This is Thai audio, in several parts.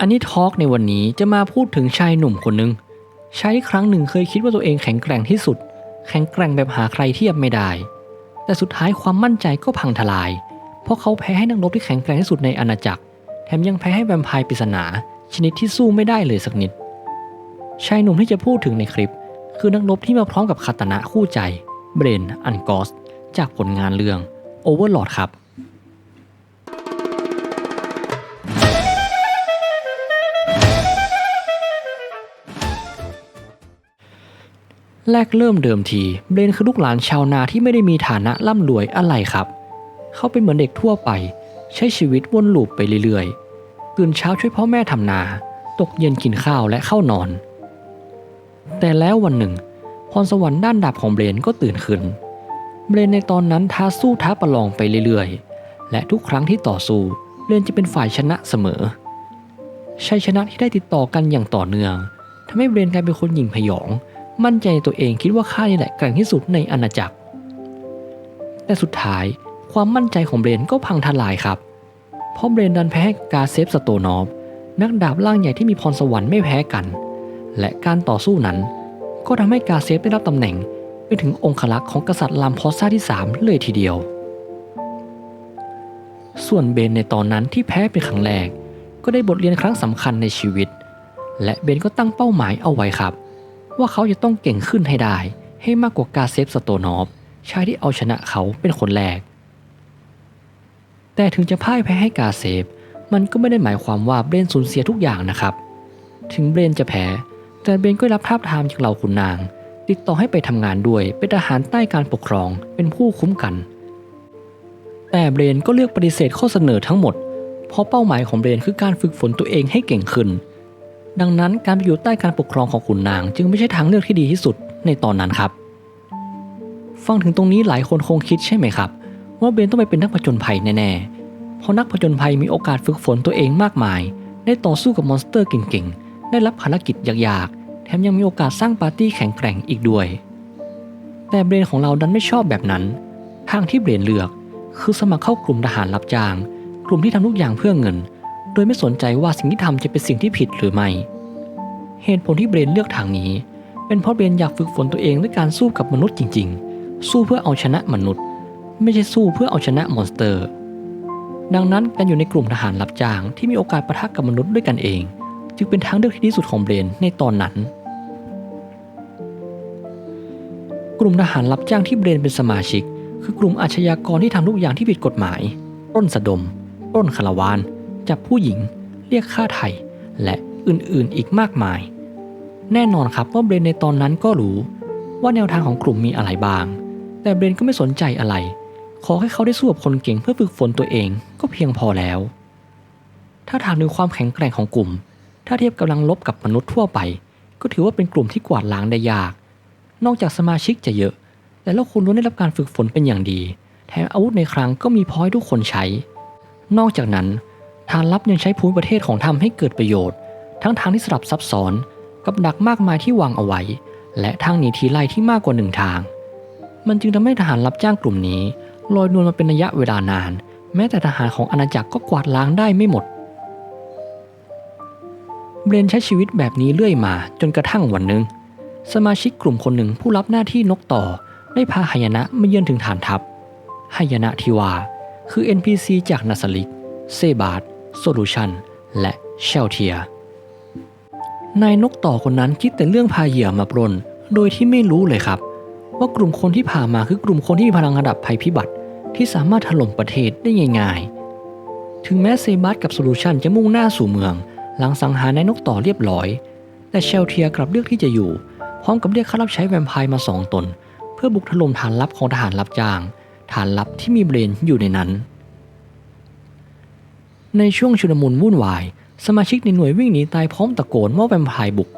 อันนี้ทอล์กในวันนี้จะมาพูดถึงชายหนุ่มคนหนึ่งชายที่ครั้งหนึ่งเคยคิดว่าตัวเองแข็งแกร่งที่สุด แข็งแกร่งแบบหาใครเทียบไม่ได้ แต่สุดท้ายความมั่นใจก็พังทลาย เพราะเขาแพ้ให้นักรบที่แข็งแกร่งที่สุดในอาณาจักร แถมยังแพ้ให้แวมไพร์ปริศนาชนิดที่สู้ไม่ได้เลยสักนิด ชายหนุ่มที่จะพูดถึงในคลิป คือนักรบที่มาพร้อมกับคาตนะคู่ใจเบรนอันกอสจากผลงานเรื่อง Overlord ครับ แรกเริ่มเดิมทีเบรนคือลูกหลานชาวนาที่ไม่ได้มีฐานะร่ำรวยอะไรครับ เขาเป็นเหมือนเด็กทั่วไป ใช้ชีวิตวนลูปไปเรื่อยๆ ตื่นเช้าช่วยพ่อแม่ทำนา ตกเย็นกินข้าวและเข้านอน แต่แล้ววันหนึ่ง พรสวรรค์ด้านดาบของเบรนก็ตื่นขึ้น เบรนในตอนนั้นท้าสู้ท้าประลองไปเรื่อยๆ และทุกครั้งที่ต่อสู้เบรนจะเป็นฝ่ายชนะเสมอ ชัยชนะที่ได้ติดต่อกันอย่างต่อเนื่องทำให้เบรนกลายเป็นคนหยิ่งพยอง มั่นใจในตัวเองคิดว่าข้านี่แหละแกร่งที่สุดในอาณาจักร แต่สุดท้ายความมั่นใจของเบรนก็พังทลายครับ เพราะเบรนดันแพ้กาเซฟสโตนอฟนักดาบล่างใหญ่ที่มีพรสวรรค์ไม่แพ้กัน และการต่อสู้นั้น ก็ทำให้กาเซฟได้รับตำแหน่งไปถึงองคลักษ์ของกษัตริย์ลามพอซ่าที่ 3 เลยทีเดียว ส่วนเบนในตอนนั้นที่แพ้เป็นครั้งแรก ก็ได้บทเรียนครั้งสำคัญในชีวิต และเบนก็ตั้งเป้าหมายเอาไว้ครับ ว่าเขาจะต้องเก่งขึ้นให้ได้ ให้มากกว่ากาเซฟสโตนอฟชายที่เอาชนะเขาเป็นคนแรก แต่ถึงจะพ่ายแพ้ให้กาเซฟ มันก็ไม่ได้หมายความว่าเบรนสูญเสียทุกอย่างนะครับ ถึงเบรนจะแพ้ แต่เบรนก็รับทาบทามจากเหล่าขุนนาง ติดต่อให้ไปทำงานด้วยเป็นทหารใต้การปกครองเป็นผู้คุ้มกัน แต่เบรนก็เลือกปฏิเสธข้อเสนอทั้งหมด เพราะเป้าหมายของเบรนคือการฝึกฝนตัวเองให้เก่งขึ้น ดังนั้นการไปอยู่ใต้การปกครองของขุนนาง จึงไม่ใช่ทางเลือกที่ดีที่สุดในตอนนั้นครับ ฟังถึงตรงนี้หลายคนคงคิดใช่ไหมครับ ว่าเบนต้องไปเป็นนักผจญภัยแน่ๆ เพราะนักผจญภัยมีโอกาสฝึกฝนตัวเองมากมาย ได้ต่อสู้กับมอนสเตอร์เก่งๆ ได้รับภารกิจยากๆ แถมยังมีโอกาสสร้างปาร์ตี้แข็งแกร่งอีกด้วย แต่เบรนของเราดันไม่ชอบแบบนั้น ทางที่เบรนเลือก คือสมัครเข้ากลุ่มทหารรับจ้าง กลุ่มที่ทำทุกอย่างเพื่อเงิน โดยไม่สนใจว่าสิ่งที่ทำจะเป็นสิ่งที่ผิดหรือไม่ เหตุผลที่เบรนเลือกทางนี้ เป็นเพราะเบรนอยากฝึกฝนตัวเองด้วยการสู้กับมนุษย์จริง ๆ สู้เพื่อเอาชนะมนุษย์ ไม่ใช่สู้เพื่อเอาชนะมอนสเตอร์ ดังนั้นการอยู่ในกลุ่มทหารรับจ้างที่มีโอกาสปะทะกับมนุษย์ด้วยกันเอง จึงเป็นทางเลือกที่ดีที่สุดของเบรนในตอนนั้น กลุ่มทหารรับจ้างที่เบรนเป็นสมาชิก คือกลุ่มอาชญากรที่ทำทุกอย่างที่ผิดกฎหมายปล้นสะดมปล้นคาราวาน จับผู้หญิง เรียกค่าไถ่และอื่นๆอีกมากมาย แน่นอนครับว่าเบรนในตอนนั้นก็รู้ว่าแนวทางของกลุ่มมีอะไรบ้าง แต่เบรนก็ไม่สนใจอะไร ขอให้เขาได้สู้กับคนเก่งเพื่อฝึกฝนตัวเองก็เพียงพอแล้ว ถ้าถามถึงความแข็งแกร่งของกลุ่ม ถ้าเทียบกำลังลบกับมนุษย์ทั่วไป ก็ถือว่าเป็นกลุ่มที่กวาดล้างได้ยาก นอกจากสมาชิกจะเยอะ แต่ละคนล้วนได้รับการฝึกฝนเป็นอย่างดี แถมอาวุธในครั้งก็มีพอให้ทุกคนใช้ นอกจากนั้น ฐานลับยังใช้ภูมิประเทศของทำให้เกิดประโยชน์ ทั้งทางที่สลับซับซ้อน กับดักมากมายที่วางเอาไว้ และทางหนีทีไล่ที่มากกว่าหนึ่งทาง มันจึงทำให้ทหารรับจ้างกลุ่มนี้ลอยนวลมาเป็นระยะเวลานาน แม้แต่ทหารของอาณาจักรก็กวาดล้างได้ไม่หมด เบรนใช้ชีวิตแบบนี้เรื่อยมาจนกระทั่งวันหนึ่งสมาชิกกลุ่มคนหนึ่งผู้รับหน้าที่นกต่อ ได้พาหายนะมาเยือนถึงฐานทัพหายนะที่ว่าคือ NPC จากนาสลิก เซบาร์ โซลูชันและเชลเทียนายนกต่อคนนั้นคิดแต่เรื่องพาเหยื่อมาปล้น โดยที่ไม่รู้เลยครับ ว่ากลุ่มคนที่พามาคือกลุ่มคนที่มีพลังระดับภัยพิบัติที่สามารถถล่มประเทศได้ง่ายๆ ถึงแม้เซบาร์กับโซลูชันจะมุ่งหน้าสู่เมือง หลังสังหารนายนกต่อเรียบร้อย แต่เชลเทียกลับเลือกที่จะอยู่ พร้อมกับเรียกข้ารับใช้แวมไพร์มาสองตน เพื่อบุกถล่มฐานลับของทหารรับจ้าง ฐานลับที่มีเบรนอยู่ในนั้น ในช่วงชุลมุนวุ่นวาย สมาชิกในหน่วยวิ่งหนีตายพร้อมตะโกนว่าแวมไพร์บุก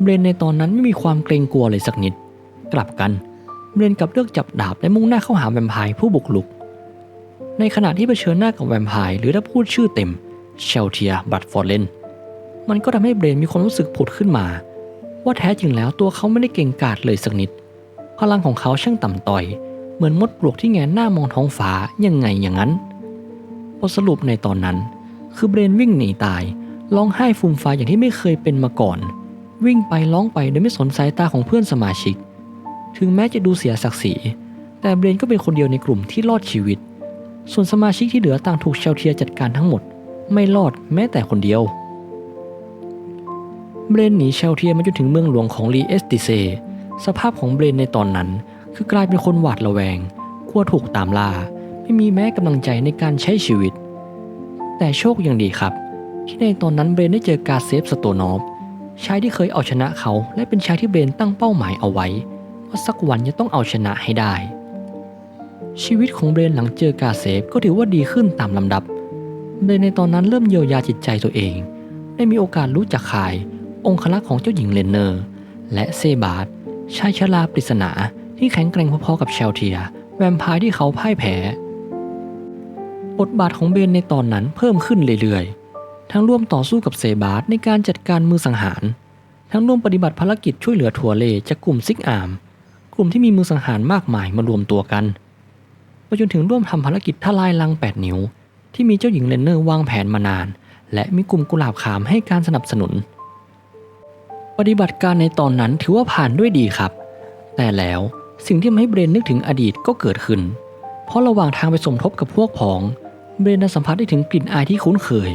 เบรนในตอนนั้นไม่มีความเกรงกลัวเลยสักนิด กลับกัน เบรนกลับเลือกจับดาบและมุ่งหน้าเข้าหาแวมไพร์ผู้บุกลุก ในขณะที่เผชิญหน้ากับแวมไพร์หรือถ้าพูดชื่อเต็มเชลเทียบัตฟอร์เลนมันก็ทำให้เบรนมีความรู้สึกผุดขึ้นมา ว่าแท้จริงแล้วตัวเขาไม่ได้เก่งกาจเลยสักนิด พลังของเขาช่างต่ำต้อย เหมือนมดปลวกที่แงนหน้ามองท้องฟ้ายังไงอย่างนั้น บทสรุปในตอนนั้น คือเบรนวิ่งหนีตายร้องไห้ฟูมฟายอย่างที่ไม่เคยเป็นมาก่อน วิ่งไปร้องไปโดยไม่สนสายตาของเพื่อนสมาชิก ถึงแม้จะดูเสียศักดิ์ศรีแต่เบรนก็เป็นคนเดียวในกลุ่มที่รอดชีวิต ส่วนสมาชิกที่เหลือต่างถูกเชลเทียจัดการทั้งหมด ไม่รอดแม้แต่คนเดียว เบรนหนีเชลเทียมาจนถึงเมืองหลวงของลีเอสติเซ สภาพของเบรนในตอนนั้น คือกลายเป็นคนหวาดระแวง กลัวถูกตามล่า ไม่มีแม้กำลังใจในการใช้ชีวิต แต่โชคยังดีครับ ที่ในตอนนั้นเบรนได้เจอกาเซฟสโตนอฟชายที่เคยเอาชนะเขาและเป็นชายที่เบรนตั้งเป้าหมายเอาไว้ ว่าสักวันจะต้องเอาชนะให้ได้ ชีวิตของเบรนหลังเจอกาเซฟก็ถือว่าดีขึ้นตามลำดับเบรนในตอนนั้นเริ่มเยียวยาจิตใจตัวเอง ได้มีโอกาสรู้จักขาย องคลักษ์ของเจ้าหญิงเลนเนอร์ และเซบาร์ดชายชราปริศนาที่แข็งแกร่งพอๆกับเชลเทีย แวมไพร์ที่เขาพ่ายแพ้ บทบาทของเบนในตอนนั้นเพิ่มขึ้นเรื่อยๆ ทั้งร่วมต่อสู้กับเซบาร์ในการจัดการมือสังหาร ทั้งร่วมปฏิบัติภารกิจช่วยเหลือทัวเลจากกลุ่มซิกอาม กลุ่มที่มีมือสังหารมากมายมารวมตัวกันไปจนถึงร่วมทำภารกิจทลายลัง 8 นิ้ว ที่มีเจ้าหญิงเลนเนอร์วางแผนมานาน และมีกลุ่มกุหลาบขามให้การสนับสนุน ปฏิบัติการในตอนนั้นถือว่าผ่านด้วยดีครับ แต่แล้วสิ่งที่ทำให้เบรนนึกถึงอดีตก็เกิดขึ้น เพราะระหว่างทางไปสมทบกับพวกพ้อง เบรนได้สัมผัสได้ถึงกลิ่นอายที่คุ้นเคย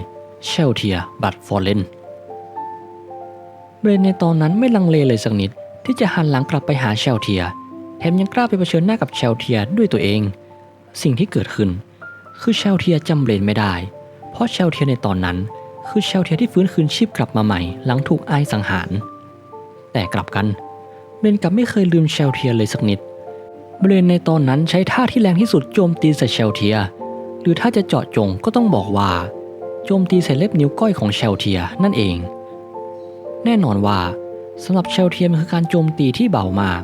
เชลเทีย บัตฟอร์เรนเบรนในตอนนั้นไม่ลังเลเลยสักนิดที่จะหันหลังกลับไปหาเชลเทีย แถมยังกล้าไปเผชิญหน้ากับเชลเทียด้วยตัวเอง สิ่งที่เกิดขึ้น คือเชลเทียจำเบรนไม่ได้ เพราะเชลเทียในตอนนั้น คือเชลเทียที่ฟื้นคืนชีพกลับมาใหม่หลังถูกไอสังหาร แต่กลับกันเบรนกลับไม่เคยลืมเชลเทียเลยสักนิด เบรนในตอนนั้นใช้ท่าที่แรงที่สุดโจมตีใส่เชลเทีย หรือถ้าจะเจาะจงก็ต้องบอกว่า โจมตีใส่เล็บนิ้วก้อยของเชลเทียนั่นเอง แน่นอนว่าสำหรับเชลเทียมันคือการโจมตีที่เบามาก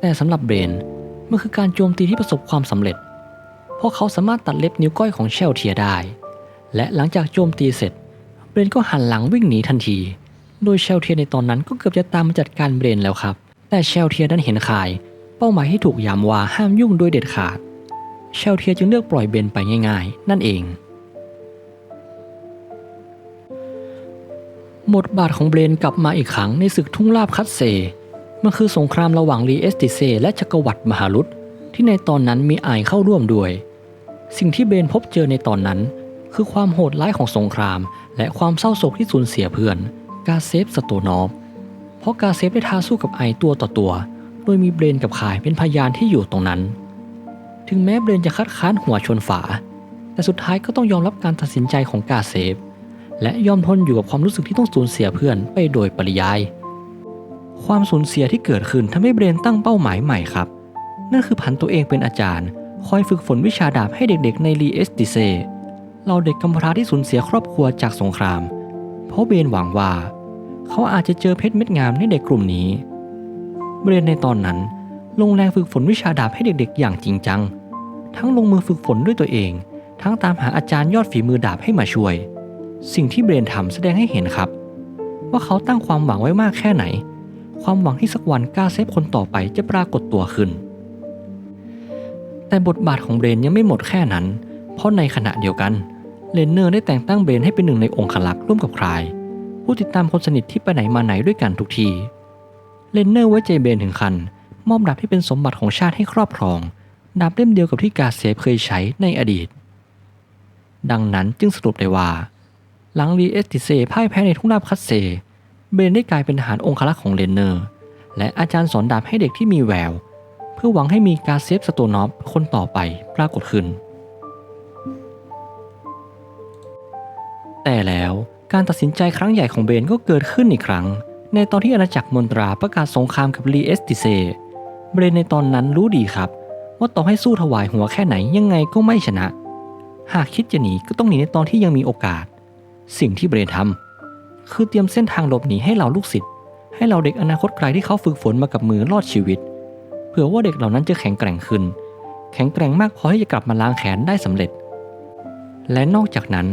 แต่สำหรับเบรนมันคือการโจมตีที่ประสบความสำเร็จ เพราะเขาสามารถตัดเล็บนิ้วก้อยของเชลเทียได้ และหลังจากโจมตีเสร็จ เบรนก็หันหลังวิ่งหนีทันที โดยเชลเทียในตอนนั้นก็เกือบจะตามมาจัดการเบรนแล้วครับ แต่เชลเทียนั้นเห็นขาย เป้าหมายที่ถูกย้ำว่าห้ามยุ่งโดยเด็ดขาด เชลเทียจึงเลือกปล่อยเบนไปง่ายๆ นั่นเองบทบาทของเบรนกลับมาอีกครั้งในศึกทุ่งลาบคัตเซ มันคือสงครามระหว่างลีเอสติเซ และจักรวรรดิมหารุธที่ในตอนนั้นมีไอเข้าร่วมด้วย สิ่งที่เบนพบเจอในตอนนั้น คือความโหดร้ายของสงคราม และความเศร้าโศกที่สูญเสียเพื่อน กาเซฟสโตนอฟเพราะกาเซฟได้ท้าสู้กับไอตัวต่อตัว โดยมีเบรนกับขายเป็นพยานที่อยู่ตรงนั้น ถึงแม้เบรนจะคัดค้านหัวชนฝา แต่สุดท้ายก็ต้องยอมรับการตัดสินใจของกาเซฟ และยอมทนอยู่กับความรู้สึกที่ต้องสูญเสียเพื่อนไปโดยปริยาย ความสูญเสียที่เกิดขึ้นทำให้เบรนตั้งเป้าหมายใหม่ครับ นั่นคือผันตัวเองเป็นอาจารย์ คอยฝึกฝนวิชาดาบให้เด็กๆในรีเอสติเซเราเด็กกำพร้าที่สูญเสียครอบครัวจากสงคราม เพราะเบรนหวังว่า เขาอาจจะเจอเพชรเม็ดงามในเด็กกลุ่มนี้ เบรนในตอนนั้นลงแรงฝึกฝนวิชาดาบให้เด็กๆ อย่างจริงจัง ทั้งลงมือฝึกฝนด้วยตัวเอง ทั้งตามหาอาจารย์ยอดฝีมือดาบให้มาช่วย สิ่งที่เบรนทำแสดงให้เห็นครับ ว่าเขาตั้งความหวังไว้มากแค่ไหน ความหวังที่สักวันกล้าเซฟคนต่อไปจะปรากฏตัวขึ้น แต่บทบาทของเบรนยังไม่หมดแค่นั้น เพราะในขณะเดียวกันเลนเนอร์ได้แต่งตั้งเบรนให้เป็นหนึ่งในองค์ขลักษ์ร่วมกับใคลายผู้ติดตามคนสนิทที่ไปไหนมาไหนด้วยกันทุกทีเลนเนอร์ไว้ใจเบรนถึงคันมอบดาบที่เป็นสมบัติของชาติให้ครอบครอง ดาบเล่มเดียวกับที่กาเซฟเคยใช้ในอดีต ดังนั้นจึงสรุปได้ว่า หลังลีเอสติเซพ่ายแพ้ในทุ่งราบคัตเซ เบนได้กลายเป็นทหารองครักษ์ของเลนเนอร์ และอาจารย์สอนดาบให้เด็กที่มีแวว เพื่อหวังให้มีกาเซฟสโตนอฟคนต่อไปปรากฏขึ้น แต่แล้วการตัดสินใจครั้งใหญ่ของเบนก็เกิดขึ้นอีกครั้ง ในตอนที่อาณาจักรมนตราประกาศสงครามกับลีเอสติเซ เบรนในตอนนั้นรู้ดีครับ ว่าต่อให้สู้ถวายหัวแค่ไหนยังไงก็ไม่ชนะ หากคิดจะหนีก็ต้องหนีในตอนที่ยังมีโอกาส สิ่งที่เบรนทำคือเตรียมเส้นทางหลบหนีให้เหล่าลูกศิษย์ให้เหล่าเด็กอนาคตไกลที่เขาฝึกฝนมากับมือรอดชีวิต เผื่อว่าเด็กเหล่านั้นจะแข็งแกร่งขึ้น แข็งแกร่งมากพอที่จะกลับมาล้างแขนได้สำเร็จ และนอกจากนั้น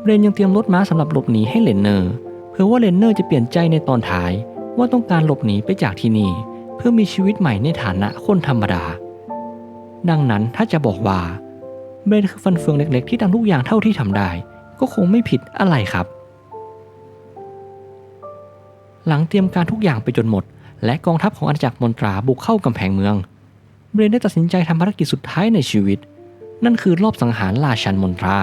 เบรนยังเตรียมรถม้าสำหรับหลบหนีให้เลนเนอร์เพื่อว่าเลนเนอร์จะเปลี่ยนใจในตอนท้ายว่าต้องการหลบหนีไปจากที่นี่เพื่อมีชีวิตใหม่ในฐานะคนธรรมดา ดังนั้นถ้าจะบอกว่าเบรนคือฟันเฟืองเล็ก ๆ ที่ทำทุกอย่างเท่าที่ทำได้ ก็คงไม่ผิดอะไรครับ หลังเตรียมการทุกอย่างไปจนหมด และกองทัพของอาณาจักรมนตราบุกเข้ากำแพงเมือง เบรนได้ตัดสินใจทำภารกิจสุดท้ายในชีวิต นั่นคือรอบสังหารราชันมนตรา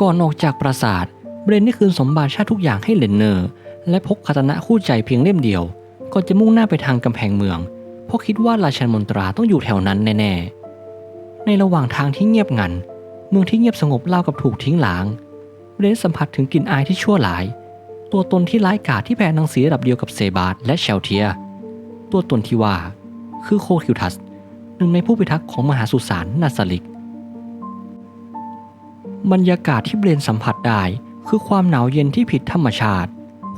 ก่อนออกจากปราสาท เบรนได้คืนสมบัติชาติทุกอย่างให้เลนเนอร์ และพกคาตนะคู่ใจเพียงเล่มเดียวก่อนจะมุ่งหน้าไปทางกำแพงเมือง เพราะคิดว่าราชันมนตราต้องอยู่แถวนั้นแน่ๆ ในระหว่างทางที่เงียบงัน เมืองที่เงียบสงบเล่ากับถูกทิ้งหลางเบรนสัมผัสถึงกลิ่นอายที่ชั่วหลาย ตัวตนที่ร้ายกาจที่แผ่นังสีระดับเดียวกับเซบาร์และเชลเทีย ตัวตนที่ว่า คือโคคิวทัส หนึ่งในผู้พิทักษ์ของมหาสุสานนาซาลิก บรรยากาศที่เบรนสัมผัสได้คือความหนาวเย็นที่ผิดธรรมชาติ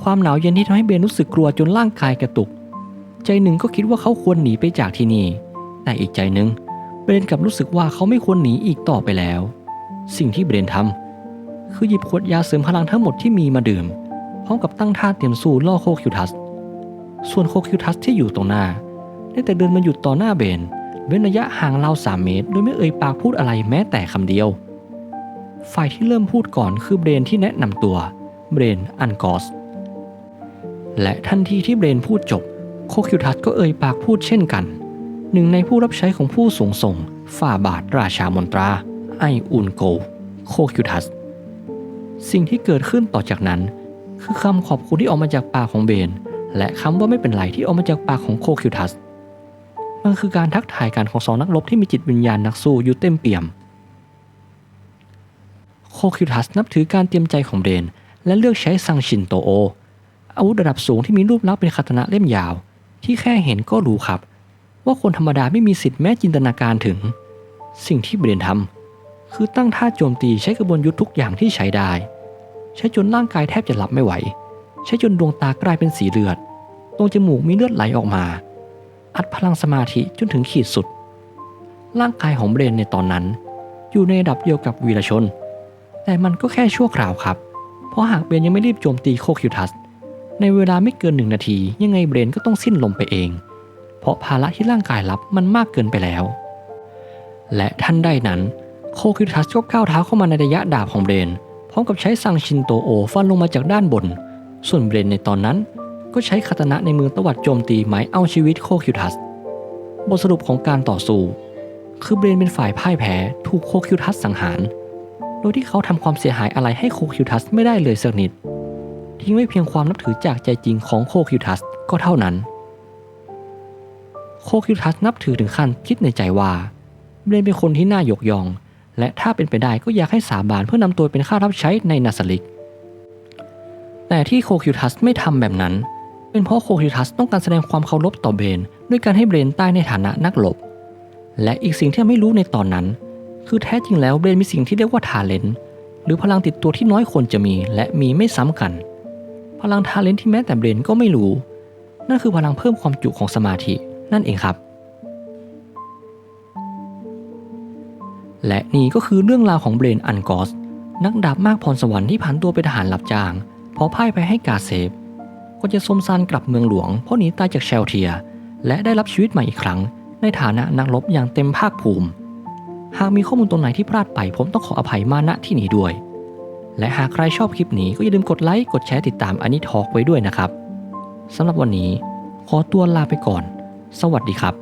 ความหนาวเย็นที่ทำให้เบรนรู้สึกกลัวจนร่างกายกระตุก ใจหนึ่งก็คิดว่าเขาควรหนีไปจากที่นี่ แต่อีกใจหนึ่งเบรนกลับรู้สึกว่าเขาไม่ควรหนีอีกต่อไปแล้ว สิ่งที่เบรนทำคือหยิบขวดยาเสริมพลังทั้งหมดที่มีมาดื่ม พร้อมกับตั้งท่าเตรียมสู้ล่อโคคิวทัส ส่วนโคคิวทัสที่อยู่ตรงหน้า ได้แต่เดินมาหยุดต่อหน้าเบนเว้นระยะห่างราวสามเมตร โดยไม่เอ่ยปากพูดอะไรแม้แต่คำเดียว ฝ่ายที่เริ่มพูดก่อนคือเบรนที่แนะนำตัว เบรนอันกอส และทันทีที่เบรนพูดจบ โคคิวทัสก็เอ่ยปากพูดเช่นกัน หนึ่งในผู้รับใช้ของผู้สูงส่ง ฝ่าบาทราชามนตรา ไออุนโก โคคิวทัส สิ่งที่เกิดขึ้นต่อจากนั้น คือคำขอบคุณที่ออกมาจากปากของเบน และคำว่าไม่เป็นไรที่ออกมาจากปากของโคคิวทัส มันคือการทักทายกันของสองนักรบที่มีจิตวิญญาณนักสู้อยู่เต็มเปี่ยม โคคิวทัสนับถือการเตรียมใจของเบนและเลือกใช้ซังชินโตโออาวุธระดับสูงที่มีรูปลักษณ์เป็นคาตนะเล่มยาว ที่แค่เห็นก็รู้ครับ ว่าคนธรรมดาไม่มีสิทธิ์แม้จินตนาการถึง สิ่งที่เบรนทำคือตั้งท่าโจมตีใช้กระบวนยุทธทุกอย่างที่ใช้ได้ ใช้จนร่างกายแทบจะรับไม่ไหว ใช้จนดวงตากลายเป็นสีเลือด ตรงจมูกมีเลือดไหลออกมา อัดพลังสมาธิจนถึงขีดสุด ร่างกายของเบรนในตอนนั้น อยู่ในระดับเดียวกับวีรชน แต่มันก็แค่ชั่วคราวครับ เพราะหากเบรนยังไม่รีบโจมตีโคคิวทัส ในเวลาไม่เกินหนึ่งนาที ยังไงเบรนก็ต้องสิ้นลมไปเอง เพราะภาระที่ร่างกายรับมันมากเกินไปแล้ว และท่านได้นั้น โคคิวทัสก็ก้าวเท้าเข้ามาในระยะดาบของเบรน พร้อมกับใช้ซังชินโตโอฟันลงมาจากด้านบน ส่วนเบรนในตอนนั้น ก็ใช้คาตนะในมือตวัดโจมตีหมายเอาชีวิตโคคิวทัสบทสรุปของการต่อสู้ คือเบรนเป็นฝ่ายพ่ายแพ้ถูกโคคิวทัสสังหาร โดยที่เขาทำความเสียหายอะไรให้โคคิวทัสไม่ได้เลยสักนิด ทิ้งไว้เพียงความนับถือจากใจจริงของโคคิวทัสก็เท่านั้น โคคิวทัสนับถือถึงขั้นคิดในใจว่าเบรนเป็นคนที่น่ายกย่อง และถ้าเป็นไปได้ก็อยากให้สาบานเพื่อนำตัวเป็นข้ารับใช้ในนาสลิก แต่ที่โคคิวทัสไม่ทำแบบนั้น เป็นเพราะโคคิวทัสต้องการแสดงความเคารพต่อเบรนด้วยการให้เบรนใต้ในฐานะนักรบและอีกสิ่งที่ไม่รู้ในตอนนั้น คือแท้จริงแล้วเบรนมีสิ่งที่เรียกว่าทาเลนต์หรือพลังติดตัวที่น้อยคนจะมีและมีไม่ซ้ำกัน พลังทาเลนที่แม้แต่เบรนก็ไม่รู้ นั่นคือพลังเพิ่มความจุของสมาธินั่นเองครับ และนี่ก็คือเรื่องราวของเบรนอันกอส นักดาบมากพรสวรรค์ที่ผันตัวเป็นทหารรับจ้าง เพราะพ่ายไปให้กาเซฟก็จะสมซานกลับเมืองหลวงเพราะหนีตายจากเชลเทีย และได้รับชีวิตใหม่อีกครั้ง ในฐานะนักรบอย่างเต็มภาคภูมิ หากมีข้อมูลตรงไหนที่พลาดไปผมต้องขออภัยมาณที่นี้ด้วย และหากใครชอบคลิปนี้ก็อย่าลืมกดไลค์ กดแชร์ติดตามอันนี้ทอกไว้ด้วยนะครับสำหรับวันนี้ ขอตัวลาไปก่อน สวัสดีครับ